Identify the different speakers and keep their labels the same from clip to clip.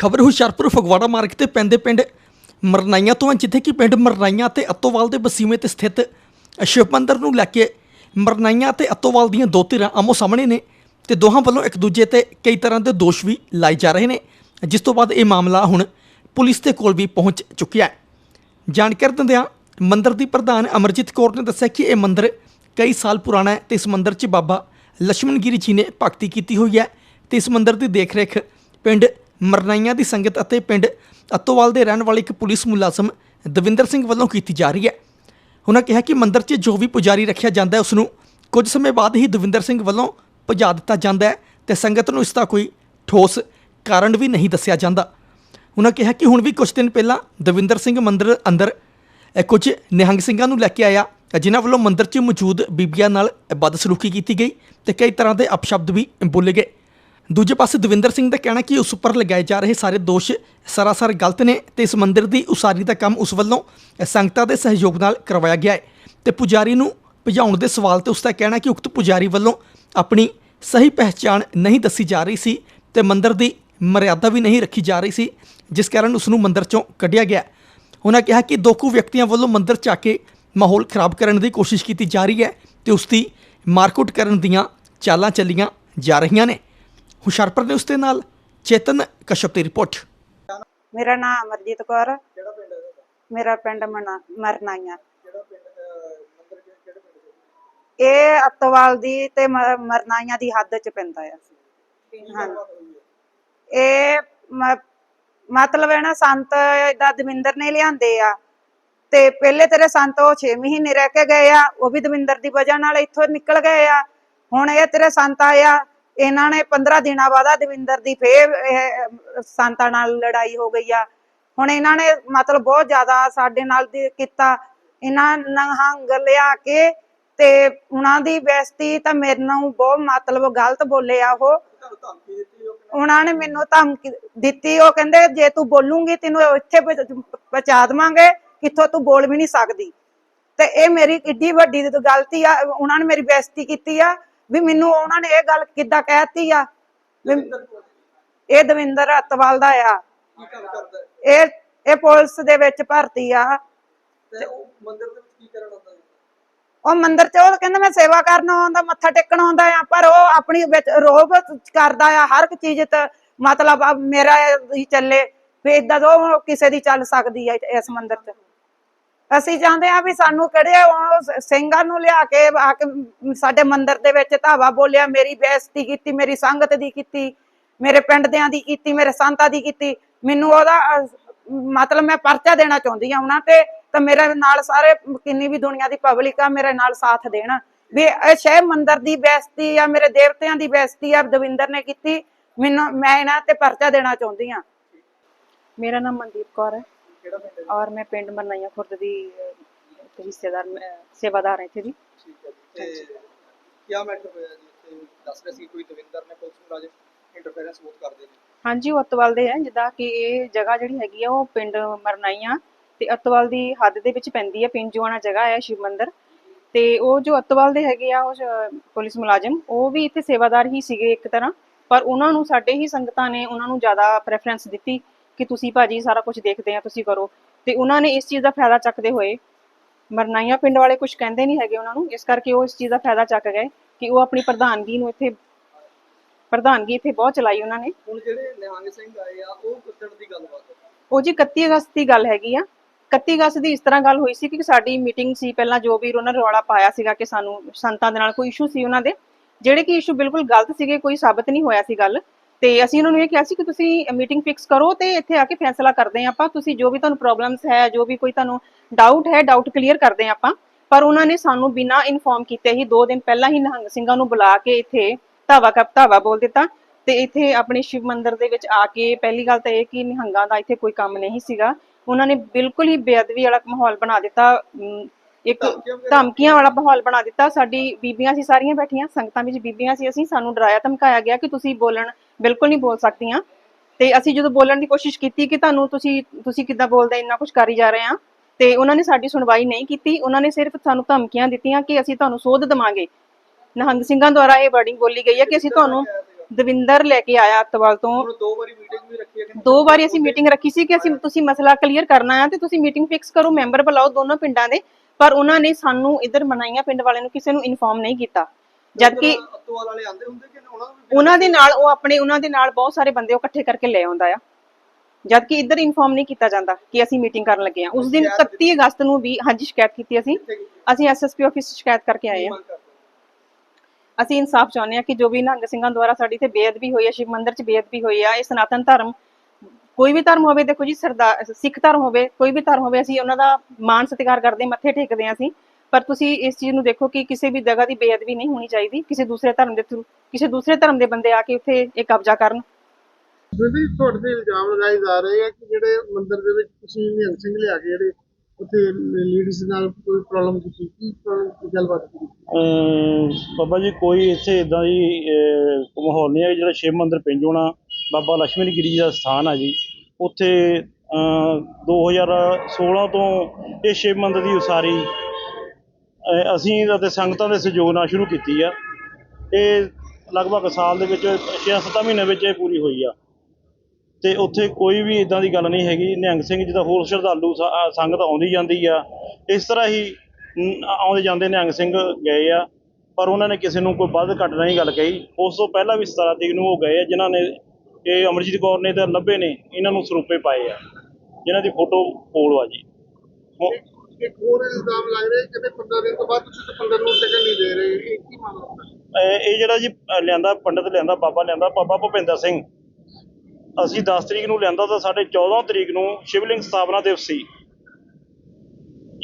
Speaker 1: ਖਬਰ ਹੁਸ਼ਿਆਰਪੁਰ, ਫਗਵਾੜਾ ਮਾਰਗ ਤੇ ਪੈਂਦੇ ਪਿੰਡ ਮਰਨਾਈਆਂ ਤੋਂ ਹੈ, ਜਿੱਥੇ ਕਿ ਪਿੰਡ ਮਰਨਾਈਆਂ ਤੇ ਅਤੋਵਾਲ ਦੇ ਬਸੀਮੇ ਤੇ ਸਥਿਤ ਸ਼ਿਵ ਮੰਦਰ ਨੂੰ ਲੈ ਕੇ ਮਰਨਾਈਆਂ ਤੇ ਅਤੋਵਾਲ ਦੀਆਂ ਦੋ ਧਿਰਾਂ ਆਮੋ ਸਾਹਮਣੇ ਨੇ ਤੇ ਦੋਹਾਂ ਵੱਲੋਂ ਇੱਕ ਦੂਜੇ ਤੇ ਕਈ ਤਰ੍ਹਾਂ ਦੇ ਦੋਸ਼ ਵੀ ਲਾਏ ਜਾ ਰਹੇ ਨੇ। ਜਿਸ ਤੋਂ ਬਾਅਦ ਇਹ ਮਾਮਲਾ ਹੁਣ ਪੁਲਿਸ ਦੇ ਕੋਲ ਵੀ ਪਹੁੰਚ ਚੁੱਕਿਆ ਹੈ। ਜਾਣਕਾਰੀ ਦਿੰਦਿਆਂ ਮੰਦਰ ਦੀ ਪ੍ਰਧਾਨ ਅਮਰਜੀਤ ਕੌਰ ਨੇ ਦੱਸਿਆ ਕਿ ਇਹ ਮੰਦਰ ਕਈ ਸਾਲ ਪੁਰਾਣਾ ਹੈ ਤੇ ਇਸ ਮੰਦਰ 'ਚ ਬਾਬਾ ਲక్ష్ਮਣਗਿਰੀ ਜੀ ਨੇ ਭਗਤੀ ਕੀਤੀ ਹੋਈ ਹੈ ਤੇ ਇਸ ਮੰਦਰ ਦੀ ਦੇਖ-ਰੇਖ ਪਿੰਡ ਮਰਨਾਈਆਂ ਦੀ ਸੰਗਤ ਅਤੇ ਪਿੰਡ ਅਤੋਵਾਲ ਦੇ ਰਹਿਣ ਵਾਲੇ ਇੱਕ ਪੁਲਿਸ ਮੁਲਾਜ਼ਮ ਦਵਿੰਦਰ ਸਿੰਘ ਵੱਲੋਂ ਕੀਤੀ ਜਾ ਰਹੀ ਹੈ। ਉਹਨਾਂ ਕਿਹਾ ਕਿ ਮੰਦਿਰ 'ਚ ਜੋ ਵੀ ਪੁਜਾਰੀ ਰੱਖਿਆ ਜਾਂਦਾ ਹੈ ਉਸ ਨੂੰ ਕੁਝ ਸਮੇਂ ਬਾਅਦ ਹੀ ਦਵਿੰਦਰ ਸਿੰਘ ਵੱਲੋਂ ਭਜਾ ਦਿੱਤਾ ਜਾਂਦਾ ਹੈ ਤੇ ਸੰਗਤ ਨੂੰ ਇਸ ਦਾ ਕੋਈ ਠੋਸ ਕਾਰਨ ਵੀ ਨਹੀਂ ਦੱਸਿਆ ਜਾਂਦਾ। ਉਹਨਾਂ ਕਿਹਾ ਕਿ ਹੁਣ ਵੀ ਕੁਝ ਦਿਨ ਪਹਿਲਾਂ ਦਵਿੰਦਰ ਸਿੰਘ ਮੰਦਿਰ ਅੰਦਰ ਕੁਝ ਨਿਹੰਗ ਸਿੰਘਾਂ ਨੂੰ ਲੈ ਕੇ ਆਇਆ, ਜਿਨ੍ਹਾਂ ਵੱਲੋਂ ਮੰਦਿਰ 'ਚ ਮੌਜੂਦ ਬੀਬੀਆਂ ਨਾਲ ਬਦਸਲੂਕੀ ਕੀਤੀ ਗਈ ਤੇ ਕਈ ਤਰ੍ਹਾਂ ਦੇ ਅਪਸ਼ਬਦ ਵੀ ਬੋਲੇ ਗਏ। ਦੂਜੇ ਪਾਸੇ ਦਵਿੰਦਰ ਸਿੰਘ ਦਾ ਕਹਿਣਾ ਕਿ ਉਸ ਉੱਪਰ ਲਗਾਏ ਜਾ ਰਹੇ ਸਾਰੇ ਦੋਸ਼ ਸਰਾਸਰ ਗਲਤ ਨੇ ਤੇ ਇਸ ਮੰਦਿਰ ਦੀ ਉਸਾਰੀ ਦਾ ਕੰਮ ਉਸ ਵੱਲੋਂ ਸੰਗਤਾਂ ਦੇ ਸਹਿਯੋਗ ਨਾਲ ਕਰਵਾਇਆ ਗਿਆ ਹੈ। ਤੇ ਪੁਜਾਰੀ ਨੂੰ ਭਜਾਉਣ ਦੇ ਸਵਾਲ ਤੇ ਉਸ ਦਾ ਕਹਿਣਾ ਕਿ ਉਕਤ ਪੁਜਾਰੀ ਵੱਲੋਂ ਆਪਣੀ ਸਹੀ ਪਹਿਚਾਣ ਨਹੀਂ ਦੱਸੀ ਜਾ ਰਹੀ ਸੀ ਤੇ ਮੰਦਿਰ ਦੀ ਮਰਿਆਦਾ ਵੀ ਨਹੀਂ ਰੱਖੀ ਜਾ ਰਹੀ ਸੀ, ਜਿਸ ਕਾਰਨ ਉਸ ਨੂੰ ਮੰਦਿਰ ਚੋਂ ਕੱਢਿਆ ਗਿਆ। ਉਹਨਾਂ ਕਿਹਾ ਕਿ ਦੋ ਕੁ ਵਿਅਕਤੀਆਂ ਵੱਲੋਂ ਮੰਦਿਰ ਚ ਆ ਕੇ ਮਾਹੌਲ ਖਰਾਬ ਕਰਨ ਦੀ ਕੋਸ਼ਿਸ਼ ਕੀਤੀ ਜਾ ਰਹੀ ਹੈ ਤੇ ਉਸ ਦੀ ਮਾਰਕੁੱਟ ਕਰਨ ਦੀਆਂ ਚਾਲਾਂ ਚੱਲੀਆਂ ਜਾ ਰਹੀਆਂ ਨੇ। ਹੁਸ਼ਿਆਰਪੁਰ ਨੇ ਦੇ ਨਾਲ ਚੇਤਨ ਕਸ਼ਪ ਦੀ ਰਿਪੋਰਟ।
Speaker 2: ਮੇਰਾ ਨਾਮ ਅਮਰਜੀਤ ਕੌਰ।
Speaker 3: ਕਿਹੜਾ ਪਿੰਡ ਹੈ
Speaker 2: ਮੇਰਾ ਪਿੰਡ ਮਰਨਾਈਆਂ। ਇਹ ਅਤਵਾਲ ਦੀ ਤੇ ਮਰਨਾਈਆਂ ਦੀ ਹੱਦ ਚ ਪੈਂਦਾ ਆ ਹਾਂ। ਇਹ ਮਤਲਬ ਹੈ ਨਾ, ਸੰਤ ਦਾ ਦਵਿੰਦਰ ਨੇ ਲਿਆਂਦੇ ਆ। ਤੇ ਪਹਿਲੇ ਤੇਰੇ ਸੰਤ ਉਹ 6 ਮਹੀਨੇ ਰਹਿ ਕੇ ਗਏ ਆ, ਉਹ ਵੀ ਦਵਿੰਦਰ ਦੀ ਵਜ੍ਹਾ ਨਾਲ ਇੱਥੋਂ ਨਿਕਲ ਗਏ ਆ। ਹੁਣ ਇਹ ਤੇਰੇ ਸੰਤ ਆਇਆ ਇਹਨਾਂ ਨੇ 15 ਦਿਨਾਂ ਬਾਅਦ ਦਵਿੰਦਰ ਦੀ ਫੇਰ ਇਹ ਨਾਲ ਲੜਾਈ ਹੋ ਗਈ ਆ। ਹੁਣ ਇਹਨਾਂ ਨੇ ਮਤਲਬ ਬਹੁਤ ਜ਼ਿਆਦਾ ਸਾਡੇ ਨਾਲ ਕੀਤਾ। ਇਹਨਾਂ ਨਹੰਗ ਲਿਆ ਕੇ ਤੇ ਉਹਨਾਂ ਦੀ ਬੇਇੱਜ਼ਤੀ ਤਾਂ ਮੇਰੇ ਨਾਲ ਬਹੁਤ ਮਤਲਬ ਗਲਤ ਬੋਲੇ ਆ ਉਹ। ਉਹਨਾਂ ਨੇ ਮੈਨੂੰ ਧਮਕੀ ਦਿੱਤੀ, ਉਹ ਕਹਿੰਦੇ, ਜੇ ਤੂੰ ਬੋਲੂਗੀ ਤੈਨੂੰ ਇੱਥੇ ਪਹੁੰਚ- ਪਹੁੰਚਾ ਦੇਵਾਂਗੇ, ਕਿੱਥੋਂ ਤੂੰ ਬੋਲ ਵੀ ਨਹੀਂ ਸਕਦੀ। ਤੇ ਇਹ ਮੇਰੀ ਕਿੱਡੀ ਵੱਡੀ ਗਲਤੀ ਆ। ਉਹਨਾਂ ਨੇ ਮੇਰੀ ਬੇਇੱਜ਼ਤੀ ਕੀਤੀ ਆ। ਵੀ ਮੈਨੂੰ ਉਹਨਾਂ ਨੇ ਇਹ ਗੱਲ ਕਿੱਦਾਂ ਕਹਿਤੀ ਆ? ਇਹ ਦਵਿੰਦਰ ਅਤਵਾਲ ਦਾ ਆ? ਇਹ ਇਹ ਪੁਲਿਸ ਦੇ ਵਿੱਚ ਭਰਤੀ ਆ।
Speaker 3: ਤੇ ਉਹ ਮੰਦਿਰ ਹੈ?
Speaker 2: ਉਹ ਕਹਿੰਦਾ ਮੈਂ ਸੇਵਾ ਕਰਨ ਆਉਂਦਾ ਮੱਥਾ ਟੇਕਣ ਆਉਂਦਾ ਆ ਪਰ ਉਹ ਆਪਣੀ ਵਿੱਚ ਰੋਬ ਕਰਦਾ ਆ ਹਰ ਇੱਕ ਚੀਜ਼ ਤੇ ਮਤਲਬ ਮੇਰਾ ਹੀ ਚੱਲੇ ਵੀ ਇਦਾਂ ਤੋਂ ਉਹ ਕਿਸੇ ਦੀ ਚੱਲ ਸਕਦੀ ਆ ਇਸ ਮੰਦਿਰ ਚ। ਅਸੀਂ ਚਾਹੁੰਦੇ ਆ ਵੀ ਸਾਨੂੰ ਕਿਹੜੇ ਸਿੰਘਾਂ ਨੂੰ ਲਿਆ ਕੇ ਆ ਕੇ ਸਾਡੇ ਮੰਦਿਰ ਦੇ ਵਿੱਚ ਧਾਵਾ ਬੋਲਿਆ, ਮੇਰੀ ਬੇਇੱਜ਼ਤੀ ਕੀਤੀ, ਮੇਰੀ ਸੰਗਤ ਦੀ ਕੀਤੀ, ਮੇਰੇ ਪਿੰਡ ਦਿਆਂ ਦੀ ਕੀਤੀ, ਮੇਰੇ ਸੰਤਾਂ ਦੀ ਕੀਤੀ। ਮੈਨੂੰ ਉਹਦਾ ਮਤਲਬ ਮੈਂ ਪਰਚਾ ਦੇਣਾ ਚਾਹੁੰਦੀ ਆ ਉਹਨਾਂ ਤੇ, ਤਾਂ ਮੇਰੇ ਨਾਲ ਸਾਰੇ ਕਿੰਨੀ ਵੀ ਦੁਨੀਆ ਦੀ ਪਬਲਿਕ ਆ, ਮੇਰੇ ਨਾਲ ਸਾਥ ਦੇਣ। ਵੀ ਇਹ ਸ਼ਹਿ ਮੰਦਿਰ ਦੀ ਬੇਇੱਜ਼ਤੀ ਆ, ਮੇਰੇ ਦੇਵਤਿਆਂ ਦੀ ਬੇਇੱਜ਼ਤੀ ਆ, ਦਵਿੰਦਰ ਨੇ ਕੀਤੀ। ਮੈਨੂੰ, ਮੈਂ ਇਹਨਾਂ ਤੇ ਪਰਚਾ ਦੇਣਾ ਚਾਹੁੰਦੀ ਆ
Speaker 4: ਮੇਰਾ ਨਾਮ ਮਨਦੀਪ ਕੌਰ ਹੈ।
Speaker 3: ਕਿਹੜਾ ਪਿੰਡ ਹੈ
Speaker 4: ਔਰ ਮੈਂ ਪਿੰਡ ਮਰਨਾਈਆਂ ਖੁਰਦ ਦੀ ਅਹ, ਹਿੱਸੇਦਾਰ ਸੇਵਾਦਾਰ ਹਾਂ ਇੱਥੇ ਦੀ
Speaker 3: ਠੀਕ ਹੈ ਜੀ ਤੇ ਕੀ ਮੈਟਰ ਹੋਇਆ ਜੀ? ਇੱਥੇ ਦੱਸ ਰਹੇ ਸੀ ਕੋਈ ਦਵਿੰਦਰ ਨੇ ਪੁਲਿਸ ਮੁਲਾਜ਼ਮ ਇੰਟਰਫੇਰੈਂਸ ਬਹੁਤ ਕਰਦੇ ਨੇ।
Speaker 4: ਹਾਂਜੀ ਉਹ ਅਤਵਾਲ ਦੇ ਹੈ ਜਿੱਦਾਂ ਕਿ ਇਹ ਜਗ੍ਹਾ ਜਿਹੜੀ ਹੈਗੀ ਆ ਉਹ ਪਿੰਡ ਮਰਨਾਈਆਂ ਤੇ ਅਤਵਾਲ ਦੀ ਹੱਦ ਦੇ ਵਿੱਚ ਪੈਂਦੀ ਹੈ ਪਿੰਜੂਆਣਾ ਜਗ੍ਹਾ ਹੈ ਸ਼ਿਵ ਮੰਦਿਰ। ਤੇ ਉਹ ਜੋ ਅਤਵਾਲ ਦੇ ਹੈਗੇ ਆ ਉਹ ਜ- ਪੁਲਿਸ ਮੁਲਾਜ਼ਮ ਉਹ ਵੀ ਇੱਥੇ ਸੇਵਾਦਾਰ ਹੀ ਸੀਗੇ ਇੱਕ ਤਰ੍ਹਾਂ। ਪਰ ਉਹਨਾਂ ਨੂੰ ਸਾਡੇ ਹੀ ਸੰਗਤਾਂ ਨੇ ਉਹਨਾਂ ਨੂੰ ਜ਼ਿਆਦਾ ਪ੍ਰੈਫਰੈਂਸ ਦਿੱਤੀ। ਕਿ ਤੁਸੀਂ ਭਾਜੀ ਸਾਰਾ ਕੁਝ ਦੇਖਦੇ ਆ ਤੁਸੀਂ ਕਰੋ। ਤੇ ਉਹਨਾਂ ਨੇ ਇਸ ਚੀਜ਼ ਦਾ ਫਾਇਦਾ ਚੱਕਦੇ ਹੋਏ ਮਰਨਾਈਆਂ ਪਿੰਡ ਵਾਲੇ ਕੁਝ ਕਹਿੰਦੇ ਨਹੀਂ ਹੈਗੇ ਉਹਨਾਂ ਨੂੰ ਇਸ ਕਰਕੇ ਉਹ ਇਸ ਚੀਜ਼ ਦਾ ਫਾਇਦਾ ਚੱਕ ਗਏ ਕਿ ਉਹ ਆਪਣੀ ਪ੍ਰਧਾਨਗੀ ਨੂੰ ਇੱਥੇ ਪ੍ਰਧਾਨਗੀ ਇੱਥੇ ਬਹੁਤ ਚਲਾਈ ਉਹਨਾਂ ਨੇ।
Speaker 3: ਹੁਣ ਜਿਹੜੇ ਨਿਹੰਗ ਸਿੰਘ ਆਏ ਆ ਉਹ ਕਿੱਦਣ ਦੀ ਗੱਲਬਾਤ
Speaker 4: ਉਹ ਜੀ 31 ਅਗਸਤ ਦੀ ਗੱਲ ਹੈਗੀ ਆ। 31 ਅਗਸਤ ਦੀ ਇਸ ਤਰ੍ਹਾਂ ਗੱਲ ਹੋਈ ਸੀ ਕਿ ਸਾਡੀ ਮੀਟਿੰਗ ਸੀ ਪਹਿਲਾਂ ਜੋ ਵੀ ਉਹਨਾਂ ਨੇ ਰੌਲਾ ਪਾਇਆ ਸੀਗਾ ਕਿ ਸਾਨੂੰ ਸੰਤਾਂ ਦੇ ਨਾਲ ਕੋਈ ਇਸ਼ੂ ਸੀ ਉਹਨਾਂ ਦੇ। ਜਿਹੜੇ ਕਿ ਇਸ਼ੂ ਬਿਲਕੁਲ ਗਲਤ ਸੀਗੇ ਕੋਈ ਸਾਬਤ ਨਹੀਂ ਹੋਇਆ ਸੀ ਗੱਲ। ਤੇ ਅਸੀਂ ਉਹਨਾਂ ਨੂੰ ਇਹ ਕਿਹਾ ਸੀ ਕਿ ਤੁਸੀਂ ਮੀਟਿੰਗ ਫਿਕਸ ਕਰੋ ਤੇ ਇੱਥੇ ਆ ਕੇ ਫੈਸਲਾ ਕਰਦੇ ਹਾਂ ਆਪਾਂ। ਤੁਸੀਂ ਜੋ ਵੀ ਤੁਹਾਨੂੰ ਪ੍ਰੋਬਲਮਸ ਹੈ ਜੋ ਵੀ ਕੋਈ ਤੁਹਾਨੂੰ ਡਾਊਟ ਹੈ ਡਾਊਟ ਕਲੀਅਰ ਕਰਦੇ ਹਾਂ ਆਪਾਂ। ਪਰ ਉਹਨਾਂ ਨੇ ਸਾਨੂੰ ਬਿਨਾਂ ਇਨਫੋਰਮ ਕੀਤੇ ਹੀ 2 ਦਿਨ ਪਹਿਲਾਂ ਹੀ ਨਿਹੰਗ ਸਿੰਘਾਂ ਨੂੰ ਬੁਲਾ ਕੇ ਇੱਥੇ ਧਾਵਾ ਕਪ ਧਾਵਾ ਬੋਲ ਦਿੱਤਾ। ਤੇ ਇੱਥੇ ਆਪਣੇ ਸ਼ਿਵ ਮੰਦਿਰ ਦੇ ਵਿੱਚ ਆ ਕੇ ਪਹਿਲੀ ਗੱਲ ਤਾਂ ਇਹ ਕਿ ਨਿਹੰਗਾਂ ਦਾ ਇੱਥੇ ਕੋਈ ਕੰਮ ਨਹੀਂ ਸੀਗਾ। ਉਹਨਾਂ ਨੇ ਬਿਲਕੁਲ ਹੀ ਬੇਅਦਬੀ ਵਾਲਾ ਮਾਹੌਲ ਬਣਾ ਦਿੱਤਾ। ਇੱਕ?
Speaker 3: ਧਮਕੀਆਂ
Speaker 4: ਵਾਲਾ ਮਾਹੌਲ ਬਣਾ ਦਿੱਤਾ। ਸਾਡੀ ਬੀਬੀਆਂ ਸੀ ਸਾਰੀਆਂ ਬੈਠੀਆਂ ਸੰਗਤਾਂ ਵਿੱਚ ਬੀਬੀਆਂ ਸੀ ਅਸੀਂ। ਸਾਨੂੰ ਡਰਾਇਆ ਧਮਕਾਇਆ ਗਿਆ ਕਿ ਤੁਸੀਂ ਬੋਲਣ ਬਿਲਕੁਲ ਨਹੀਂ ਬੋਲ ਸਕਦੀਆਂ। ਤੇ ਅਸੀਂ ਜਦੋਂ ਬੋਲਣ ਦੀ ਕੋਸ਼ਿਸ਼ ਕੀਤੀ ਕਿ ਤੁਹਾਨੂੰ ਤੁਸੀਂ ਤੁਸੀਂ ਕਿੱਦਾਂ ਬੋਲਦੇ ਇੰਨਾ ਕੁਝ ਕਰੀ ਜਾ ਰਹੇ ਆ ਤੇ ਉਹਨਾਂ ਨੇ ਸਾਡੀ ਸੁਣਵਾਈ ਨਹੀਂ ਕੀਤੀ। ਉਹਨਾਂ ਨੇ ਸਿਰਫ ਸਾਨੂੰ ਧਮਕੀਆਂ ਦਿੱਤੀਆਂ ਕਿ ਅਸੀਂ ਤੁਹਾਨੂੰ ਸੋਧ ਦੇਵਾਂਗੇ। ਨਿਹੰਗ ਸਿੰਘਾਂ ਦੁਆਰਾ ਇਹ ਵਰਡਿੰਗ ਬੋਲੀ ਗਈ ਹੈ ਕਿ ਅਸੀਂ ਤੁਹਾਨੂੰ? ਦਵਿੰਦਰ ਲੈ ਕੇ ਆਇਆ ਅੱਤਵਾਲ ਤੋਂ।
Speaker 3: ਦੋ ਵਾਰੀ ਮੀਟਿੰਗ ਵੀ ਰੱਖੀ ਹੈ ਕਿ
Speaker 4: ਦੋ ਵਾਰੀ ਅਸੀਂ ਮੀਟਿੰਗ ਰੱਖੀ ਸੀ ਕਿ ਅਸੀਂ ਤੁਸੀਂ ਮਸਲਾ ਕਲੀਅਰ ਕਰਨਾ ਹੈ ਤੇ ਤੁਸੀਂ ਮੀਟਿੰਗ ਫਿਕਸ ਕਰੋ ਮੈਂਬਰ ਬੁਲਾਓ ਦੋਨੋਂ ਪਿੰਡਾਂ ਦੇ। ਪਰ ਉਹਨਾਂ ਨੇ ਸਾਨੂੰ ਇੱਧਰ ਮਨਾਈਆਂ ਪਿੰਡ ਵਾਲਿਆਂ ਨੂੰ ਕਿਸੇ ਨੂੰ ਇਨਫੋਰਮ ਨਹੀਂ ਕੀਤਾ। ਜਦ ਕਿ
Speaker 3: ਅਤੋਵਾਲ ਵਾਲੇ ਆਂਦੇ ਹੁੰਦੇ ਕਿ ਉਹਨਾਂ
Speaker 4: ਦੇ ਨਾਲ ਉਹ ਆਪਣੇ ਉਹਨਾਂ ਦੇ ਨਾਲ ਬਹੁਤ ਸਾਰੇ ਬੰਦੇ ਉਹ ਇਕੱਠੇ ਕਰਕੇ ਲੈ ਆਉਂਦਾ ਆ। ਜਦ ਕਿ ਇੱਧਰ ਇਨਫੋਰਮ ਨਹੀਂ ਕੀਤਾ ਜਾਂਦਾ ਕਿ ਅਸੀਂ ਮੀਟਿੰਗ ਕਰਨ ਲੱਗੇ ਆ ਉਸ ਦਿਨ 31 ਅਗਸਤ ਨੂੰ ਵੀ ਹਾਂਜੀ ਸ਼ਿਕਾਇਤ ਕੀਤੀ ਅਸੀਂ? ਅਸੀਂ ਐਸਐਸਪੀ ਆਫਿਸ ਸ਼ਿਕਾਇਤ ਕਰਕੇ ਆਏ ਆ? ਅਸੀਂ ਇਨਸਾਫ ਚਾਹੁੰਦੇ ਆ ਕਿ ਜੋ ਵੀ ਨਿਹੰਗ ਸਿੰਘਾਂ ਦੁਆਰਾ ਸਾਡੀ ਤੇ ਬੇਅਦਬੀ ਹੋਈ ਹੈ ਸ਼ਿਵ ਮੰਦਿਰ 'ਚ ਬੇਅਦਬੀ ਹੋਈ ਆ ਇਹ ਸਨਾਤਨ ਧਰਮ ਕੋਈ ਵੀ ਧਰਮ ਹੋਵੇ ਦੇਖੋ ਜੀ ਸਰਦਾਰ ਸਿੱਖ ਧਰਮ ਹੋਵੇ ਕੋਈ ਵੀ ਧਰਮ ਹੋਵੇ ਅਸੀਂ ਉਹਨਾਂ ਦਾ ਮਾਣ ਸਤਿਕਾਰ ਕਰਦੇ ਮੱਥੇ ਟੇਕਦੇ ਆ ਅਸੀਂ। ਪਰ ਤੁਸੀਂ ਇਸ ਚੀਜ਼ ਨੂੰ ਦੇਖੋ ਕਿ ਕਿਸੇ ਵੀ ਜਗ੍ਹਾ ਦੀ ਬੇਅਦਬੀ ਨਹੀਂ ਹੋਣੀ ਚਾਹੀਦੀ ਕਿਸੇ ਦੂਸਰੇ ਧਰਮ ਦੇ ਥਰੂ ਕਿਸੇ ਦੂਸਰੇ ਧਰਮ ਦੇ ਬੰਦੇ ਆ ਕੇ ਉੱਥੇ ਇਹ ਕਬਜ਼ਾ ਕਰਨ।
Speaker 5: ਜੀ ਤੁਹਾਡੇ ਤੇ ਇਲਜ਼ਾਮ ਲਗਾਏ ਜਾ ਰਹੇ ਆ ਕਿ ਜਿਹੜੇ ਮੰਦਿਰ ਦੇ ਵਿੱਚ ਤੁਸੀਂ ਨਿਹੰਗ ਸਿੰਘ ਲਿਆ ਕੇ ਜਿਹੜੇ ਉੱਥੇ ਲੇਡੀਜ਼ ਨਾਲ ਕੋਈ ਪ੍ਰੋਬਲਮ ਕੀਤੀ ਕੀ ਗੱਲਬਾਤ ਕੀਤੀ?
Speaker 6: ਅਮ ਬਾਬਾ ਜੀ ਕੋਈ ਇੱਥੇ ਇਦਾਂ ਦੀ ਮਾਹੌਲ ਨਹੀਂ ਹੈ ਜਿਹੜਾ ਸ਼ਿਵ ਮੰਦਿਰ ਪਿੰਜੋਣਾ ਬਾਬਾ ਲక్ష్ਮੀ ਗਿਰੀ ਦਾ ਸਥਾਨ ਆ ਜੀ। ਉੱਥੇ ਅਮ, 2016 ਤੋਂ ਇਹ ਸ਼ਿਵ ਮੰਦਿਰ ਦੀ ਉਸਾਰੀ ਅਸੀਂ ਅਤੇ ਸੰਗਤਾਂ ਦੇ ਸਹਿਯੋਗ ਨਾਲ ਸ਼ੁਰੂ ਕੀਤੀ ਆ। ਇਹ ਲਗਭਗ ਸਾਲ ਦੇ ਵਿੱਚ 6-7 ਮਹੀਨੇ ਵਿੱਚ ਇਹ ਪੂਰੀ ਹੋਈ ਆ। ਤੇ ਉੱਥੇ ਕੋਈ ਵੀ ਇਦਾਂ ਦੀ ਗੱਲ ਨਹੀਂ ਹੈਗੀ। ਨਿਹੰਗ ਸਿੰਘ ਜਿੱਦਾਂ ਹੋਰ ਸ਼ਰਧਾਲੂ ਸੰਗਤ ਆਉਂਦੀ ਜਾਂਦੀ ਆ। ਇਸ ਤਰ੍ਹਾਂ ਹੀ ਆਉਂਦੇ ਜਾਂਦੇ ਨਿਹੰਗ ਸਿੰਘ ਗਏ ਆ। ਪਰ ਉਹਨਾਂ ਨੇ ਕਿਸੇ ਨੂੰ ਕੋਈ ਵੱਧ ਘੱਟ ਨਹੀਂ ਗੱਲ ਕਹੀ। ਉਸ ਤੋਂ ਪਹਿਲਾਂ ਵੀ 17 ਤਰੀਕ ਨੂੰ ਉਹ ਗਏ ਆ। ਜਿਨ੍ਹਾਂ ਨੇ ਇਹ ਅਮਰਜੀਤ ਕੌਰ ਨੇ ਤਾਂ ਲੱਭੇ ਨੇ, ਇਹਨਾਂ ਨੂੰ ਸਰੂਪੇ ਪਾਏ ਆ। ਜਿਨ੍ਹਾਂ ਦੀ ਫੋਟੋ ਕੋਲ ਆ ਜੀ। ਹੁਣ
Speaker 5: ਇੱਕ ਹੋਰ ਇਲਜ਼ਾਮ ਲੱਗ ਰਿਹਾ ਕਿ 15 ਦਿਨ ਤੋਂ ਬਾਅਦ ਤੁਸੀਂ ਤੇ 15 ਨੂੰ ਟਿਕਟ ਨਹੀਂ ਦੇ ਰਹੇ। ਇਹ ਕੀ ਮਾਮਲਾ
Speaker 6: ਇਹ ਜਿਹੜਾ ਜੀ ਲਿਆਂਦਾ, ਪੰਡਤ ਲਿਆਂਦਾ, ਬਾਬਾ ਲਿਆਂਦਾ, ਬਾਬਾ ਭੁਪਿੰਦਰ ਸਿੰਘ। ਅਸੀਂ 10 ਤਰੀਕ ਨੂੰ ਲਿਆਂਦਾ ਤਾਂ ਸਾਡੇ 14 ਤਰੀਕ ਨੂੰ ਸ਼ਿਵਲਿੰਗ ਸਥਾਪਨਾ ਦਿਵਸ ਸੀ।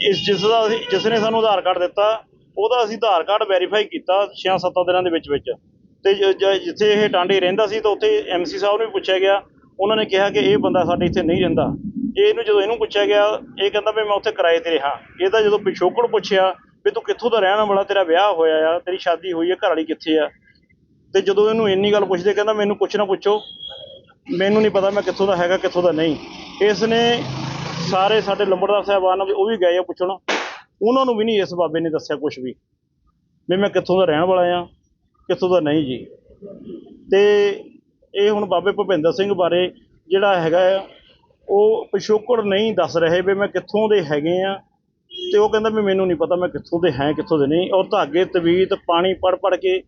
Speaker 6: ਇਸ ਜਿਸ ਦਾ ਜਿਸ ਨੇ ਸਾਨੂੰ ਆਧਾਰ ਕਾਰਡ ਦਿੱਤਾ, ਉਹਦਾ ਅਸੀਂ ਆਧਾਰ ਕਾਰਡ ਵੈਰੀਫਾਈ ਕੀਤਾ 6-7 ਦਿਨਾਂ ਦੇ ਵਿੱਚ ਵਿੱਚ। ਤੇ ਜਿੱਥੇ ਇਹ ਟਾਂਡੇ ਰਹਿੰਦਾ ਸੀ ਤਾਂ ਉੱਥੇ ਐਮਸੀ ਸਾਹਿਬ ਨੂੰ ਵੀ ਪੁੱਛਿਆ ਗਿਆ। ਉਹਨਾਂ ਨੇ ਕਿਹਾ ਕਿ ਇਹ ਬੰਦਾ ਸਾਡੇ ਇੱਥੇ ਨਹੀਂ ਰਹਿੰਦਾ। ਇਹਨੂੰ ਜਦੋਂ ਇਹਨੂੰ ਪੁੱਛਿਆ ਗਿਆ, ਇਹ ਕਹਿੰਦਾ ਵੀ ਮੈਂ ਉੱਥੇ ਕਿਰਾਏ ਤੇ ਰਿਹਾ। ਇਹਦਾ ਜਦੋਂ ਪਿਛੋਕੜ ਪੁੱਛਿਆ ਵੀ ਤੂੰ ਕਿੱਥੋਂ ਦਾ ਰਹਿਣ ਵਾਲਾ, ਤੇਰਾ ਵਿਆਹ ਹੋਇਆ ਆ, ਤੇਰੀ ਸ਼ਾਦੀ ਹੋਈ ਹੈ ਘਰ ਵਾਲੀ ਕਿੱਥੇ ਆ? ਤੇ ਜਦੋਂ ਇਹਨੂੰ ਇੰਨੀ ਗੱਲ ਪੁੱਛਦੇ, ਕਹਿੰਦਾ ਮੈਨੂੰ ਕੁਛ ਨਾ ਪੁੱਛੋ, ਮੈਨੂੰ ਨਹੀਂ ਪਤਾ ਮੈਂ ਕਿੱਥੋਂ ਦਾ ਹੈਗਾ, ਕਿੱਥੋਂ ਦਾ ਨਹੀਂ। ਇਸ ਨੇ ਸਾਰੇ ਸਾਡੇ ਲੰਬੜਦਾਰ ਸਾਹਿਬਾਨ ਉਹ ਵੀ ਗਏ ਆ ਪੁੱਛਣ। ਉਹਨਾਂ ਨੂੰ ਵੀ ਨਹੀਂ ਇਸ ਬਾਬੇ ਨੇ ਦੱਸਿਆ ਕੁਝ ਵੀ ਵੀ ਮੈਂ ਕਿੱਥੋਂ ਦਾ ਰਹਿਣ ਵਾਲਾ ਆ, ਕਿੱਥੋਂ ਦਾ ਨਹੀਂ ਜੀ। ਤੇ ਇਹ ਹੁਣ ਬਾਬੇ ਭੁਪਿੰਦਰ ਸਿੰਘ ਬਾਰੇ ਜਿਹੜਾ ਹੈਗਾ ਆ ਉਹ ਪਿਛੋਕੜ ਨਹੀਂ ਦੱਸ ਰਹੇ ਵੀ ਮੈਂ ਕਿੱਥੋਂ ਦੇ ਹੈਗੇ ਆ। ਤੇ ਉਹ ਕਹਿੰਦਾ ਵੀ ਮੈਨੂੰ ਨਹੀਂ ਪਤਾ ਮੈਂ ਕਿੱਥੋਂ ਦੇ ਹੈ, ਕਿੱਥੋਂ ਦੇ ਨਹੀਂ। ਔਰ ਧਾਗੇ, ਤਵੀਤ, ਪਾਣੀ ਪੜ ਪੜ ਕੇ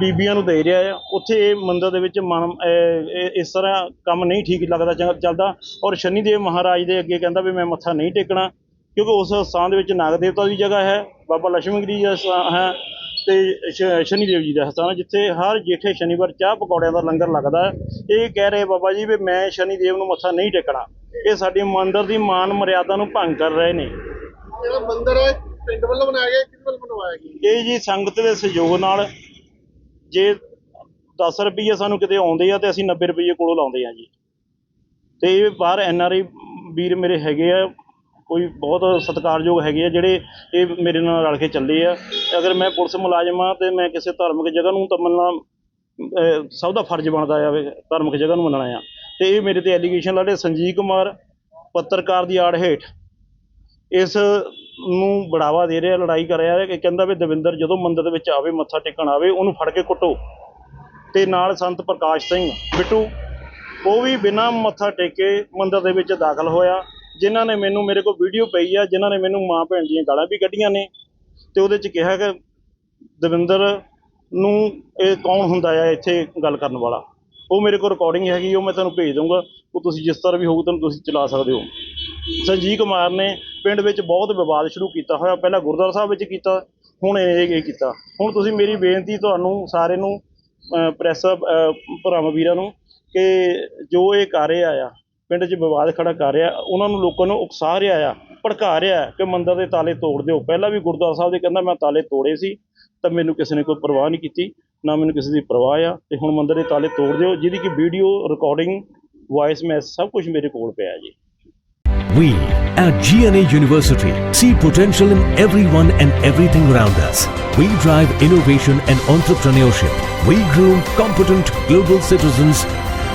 Speaker 6: ਬੀਬੀਆਂ ਨੂੰ ਦੇ ਰਿਹਾ ਆ। ਉੱਥੇ ਇਹ ਮੰਦਰ ਦੇ ਵਿੱਚ ਮਨ ਇਸ ਤਰ੍ਹਾਂ ਕੰਮ ਨਹੀਂ ਠੀਕ ਲੱਗਦਾ, ਚੰਗਾ ਚੱਲਦਾ। ਔਰ ਸ਼ਨੀ ਦੇਵ ਮਹਾਰਾਜ ਦੇ ਅੱਗੇ ਕਹਿੰਦਾ ਵੀ ਮੈਂ ਮੱਥਾ ਨਹੀਂ ਟੇਕਣਾ, ਕਿਉਂਕਿ ਉਸ ਸਥਾਨ ਦੇ ਵਿੱਚ ਨਾਗ ਦੇਵਤਾ ਦੀ ਜਗ੍ਹਾ ਹੈ, ਬਾਬਾ ਲక్ష్ਮੀ ਜੀ ਦਾ ਸਥਾਨ ਹੈ। ਤੇ ਸ਼ਨੀ ਦੇਵ ਜੀ ਦਾ ਸਥਾਨ ਜਿੱਥੇ ਹਰ ਜੇਠੇ ਸ਼ਨੀਵਾਰ ਚਾਹ ਪਕੌੜਿਆਂ ਦਾ ਲੰਗਰ ਲੱਗਦਾ ਹੈ। ਇਹ ਕਹਿ ਰਹੇ ਬਾਬਾ ਜੀ ਵੀ ਮੈਂ ਸ਼ਨੀ ਦੇਵ ਨੂੰ ਮੱਥਾ ਨਹੀਂ ਟੇਕਣਾ। ਇਹ ਸਾਡੀ ਮੰਦਿਰ ਦੀ ਮਾਨ ਮਰਿਆਦਾ ਨੂੰ ਭੰਗ ਕਰ ਰਹੇ ਨੇ।
Speaker 5: ਜਿਹੜਾ ਮੰਦਿਰ ਹੈ ਪਿੰਡ ਵੱਲੋਂ ਬਣਾਇਆ ਗਿਆ ਕਿਸ ਵੱਲੋਂ ਬਣਵਾਇਆ ਗਿਆ?
Speaker 6: ਇਹ ਜੀ ਸੰਗਤ ਦੇ ਸਹਿਯੋਗ ਨਾਲ ਜੇ 10 ਰੁਪਏ ਸਾਨੂੰ ਕਿਤੇ ਆਉਂਦੇ ਆ ਤੇ ਅਸੀਂ 90 ਰੁਪਏ ਕੋਲੋਂ ਲਾਉਂਦੇ ਆ ਜੀ। ਤੇ ਇਹ ਬਾਹਰ ਐਨ ਆਰ ਆਈ ਵੀਰ ਮੇਰੇ ਹੈਗੇ ਆ ਕੋਈ ਬਹੁਤ ਸਤਿਕਾਰਯੋਗ ਹੈਗੇ ਆ ਜਿਹੜੇ ਇਹ ਮੇਰੇ ਨਾਲ ਰਲ ਕੇ ਚੱਲੇ ਆ। ਅਗਰ ਮੈਂ ਪੁਲਿਸ ਮੁਲਾਜ਼ਮ ਆ ਤੇ ਮੈਂ ਕਿਸੇ ਧਾਰਮਿਕ ਜਗ੍ਹਾ ਨੂੰ ਤਾਂ ਮੰਨਣਾ ਸਭ ਦਾ ਫਰਜ਼ ਬਣਦਾ ਆ ਧਾਰਮਿਕ ਜਗ੍ਹਾ ਨੂੰ ਮੰਨਣਾ ਆ। ਤੇ ਇਹ ਮੇਰੇ ਤੇ ਐਲੀਗੇਸ਼ਨ ਲਾ ਸੰਜੀਵ ਕੁਮਾਰ, ਪੱਤਰਕਾਰ ਦੀ ਆੜ ਹੇਠ ਇਸ ਨੂੰ ਬੜਾਵਾ ਦੇ ਰਿਹਾ, ਲੜਾਈ ਕਰ ਰਿਹਾ ਕਿ ਕਹਿੰਦਾ ਵੀ ਦਵਿੰਦਰ ਜਦੋਂ ਮੰਦਰ ਦੇ ਵਿੱਚ ਆਵੇ, ਮੱਥਾ ਟੇਕਣ ਆਵੇ, ਉਹਨੂੰ ਫੜ ਕੇ ਕੁੱਟੋ। ਤੇ ਨਾਲ ਸੰਤ ਪ੍ਰਕਾਸ਼ ਸਿੰਘ ਬਿੱਟੂ, ਉਹ ਵੀ ਬਿਨਾਂ ਮੱਥਾ ਟੇਕੇ ਮੰਦਰ ਦੇ ਵਿੱਚ ਦਾਖਲ ਹੋਇਆ। ਜਿਨ੍ਹਾਂ ਨੇ ਮੈਨੂੰ, ਮੇਰੇ ਕੋਲ ਵੀਡੀਓ ਪਈ ਆ, ਜਿਨ੍ਹਾਂ ਨੇ ਮੈਨੂੰ ਮਾਂ ਭੈਣ ਦੀਆਂ ਗਾਲਾਂ ਵੀ ਕੱਢੀਆਂ ਨੇ ਤੇ ਉਹਦੇ ਚ ਕਿਹਾ ਕਿ ਦਵਿੰਦਰ ਨੂੰ ਇਹ ਕੌਣ ਹੁੰਦਾ ਆ ਇੱਥੇ ਗੱਲ ਕਰਨ ਵਾਲਾ? ਉਹ ਮੇਰੇ ਕੋਲ ਰਿਕਾਰਡਿੰਗ ਹੈਗੀ, ਉਹ ਮੈਂ ਤੁਹਾਨੂੰ ਭੇਜ ਦਊਂਗਾ। ਉਹ ਤੁਸੀਂ ਜਿਸ ਤਰ੍ਹਾਂ ਵੀ ਹੋਊ ਤੁਹਾਨੂੰ ਤੁਸੀਂ ਚਲਾ ਸਕਦੇ ਹੋ। ਸੰਜੀਵ ਕੁਮਾਰ ਨੇ ਪਿੰਡ ਵਿੱਚ ਬਹੁਤ ਵਿਵਾਦ ਸ਼ੁਰੂ ਕੀਤਾ ਹੋਇਆ। ਪਹਿਲਾਂ ਗੁਰਦੁਆਰਾ ਸਾਹਿਬ ਵਿੱਚ ਕੀਤਾ, ਹੁਣ ਇਹ ਕੀਤਾ। ਹੁਣ ਤੁਸੀਂ ਮੇਰੀ ਬੇਨਤੀ ਤੁਹਾਨੂੰ ਸਾਰੇ ਨੂੰ ਪ੍ਰੈਸ ਭਰਾਵਾਂ, ਵੀਰਾਂ ਨੂੰ ਕਿ ਜੋ ਇਹ ਕਰ ਰਿਹਾ ਆ ਪਿੰਡ 'ਚ ਵਿਵਾਦ ਖੜਾ ਕਰ ਰਿਹਾ, ਉਹਨਾਂ ਨੂੰ ਲੋਕਾਂ ਨੂੰ ਉਕਸਾ ਰਿਹਾ ਆ, ਭੜਕਾ ਰਿਹਾ ਕਿ ਮੰਦਰ ਦੇ ਤਾਲੇ ਤੋੜ ਦਿਓ ਪਹਿਲਾਂ ਵੀ ਗੁਰਦੁਆਰਾ ਸਾਹਿਬ ਦੇ ਕਹਿੰਦਾ ਮੈਂ ਤਾਲੇ ਤੋੜੇ ਸੀ, ਤਾਂ ਮੈਨੂੰ ਕਿਸੇ ਨੇ ਕੋਈ ਪਰਵਾਹ ਨਹੀਂ ਕੀਤੀ, ਨਾ ਮੈਨੂੰ ਕਿਸੇ ਦੀ ਪਰਵਾਹ ਆ, ਤੇ ਹੁਣ ਮੰਦਰ ਦੇ ਤਾਲੇ ਤੋੜ ਦਿਓ, ਜਿਹਦੀ ਕਿ ਵੀਡੀਓ ਰਿਕਾਰਡਿੰਗ ਵਾਇਸ ਮੈਸੇਜ ਸਭ ਕੁਝ ਮੇਰੇ ਕੋਲ ਪਿਆ ਜੀ
Speaker 7: We at GNA University see potential in everyone and everything around us. We drive innovation and entrepreneurship. We groom competent global citizens